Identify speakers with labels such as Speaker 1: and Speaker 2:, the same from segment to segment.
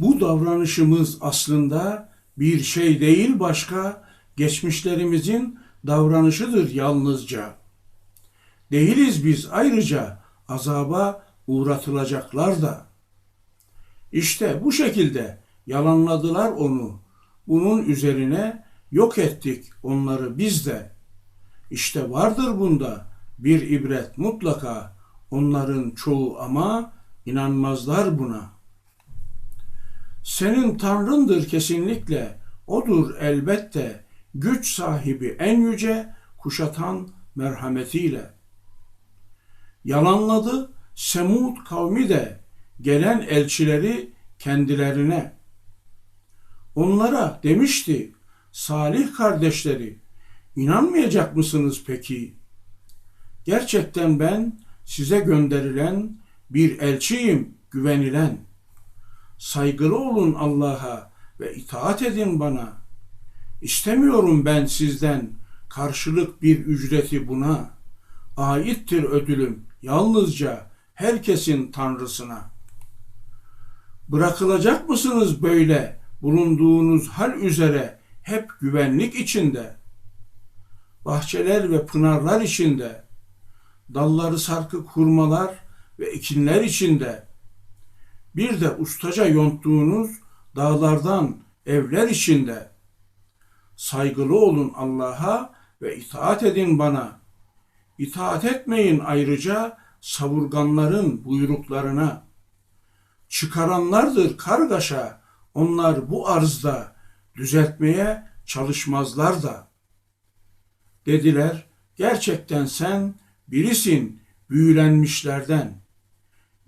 Speaker 1: Bu davranışımız aslında bir şey değil başka, geçmişlerimizin davranışıdır yalnızca. Değiliz biz ayrıca azaba uğratılacaklar da. İşte bu şekilde yalanladılar onu. Bunun üzerine yok ettik onları biz de. İşte vardır bunda bir ibret mutlaka. Onların çoğu ama inanmazlar buna. Senin Tanrındır kesinlikle, odur elbette, güç sahibi en yüce, kuşatan merhametiyle. Yalanladı Semud kavmi de gelen elçileri kendilerine. Onlara demişti, Salih kardeşleri, inanmayacak mısınız peki? Gerçekten ben size gönderilen bir elçiyim, güvenilen. Saygılı olun Allah'a ve itaat edin bana. İstemiyorum ben sizden karşılık bir ücreti buna. Aittir ödülüm yalnızca herkesin tanrısına. Bırakılacak mısınız böyle bulunduğunuz hal üzere hep güvenlik içinde? Bahçeler ve pınarlar içinde, dalları sarkık hurmalar ve ekinler içinde, bir de ustaca yonttuğunuz dağlardan evler içinde. Saygılı olun Allah'a ve itaat edin bana. İtaat etmeyin ayrıca savurganların buyruklarına. Çıkaranlardır kargaşa, onlar bu arzda düzeltmeye çalışmazlar da. Dediler, gerçekten sen birisin büyülenmişlerden.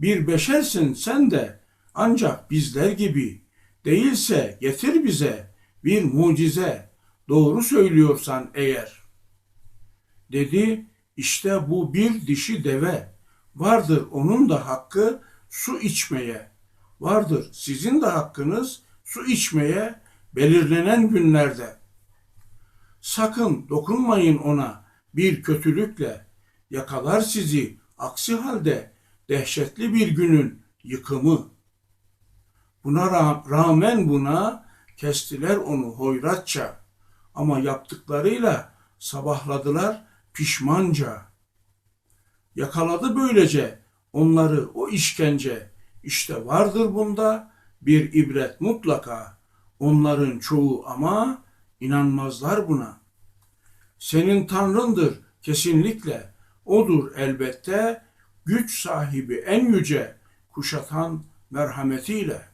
Speaker 1: Bir beşersin sen de ancak bizler gibi. Değilse getir bize bir mucize. Doğru söylüyorsan eğer. Dedi işte bu bir dişi deve. Vardır onun da hakkı su içmeye. Vardır sizin de hakkınız su içmeye belirlenen günlerde. Sakın dokunmayın ona bir kötülükle. Yakalar sizi aksi halde dehşetli bir günün yıkımı. Buna ra- rağmen buna kestiler onu hoyratça ama yaptıklarıyla sabahladılar pişmanca. Yakaladı böylece onları o işkence. İşte vardır bunda bir ibret mutlaka. Onların çoğu ama inanmazlar buna. Senin Tanrındır kesinlikle. Odur elbette güç sahibi en yüce, kuşatan merhametiyle.''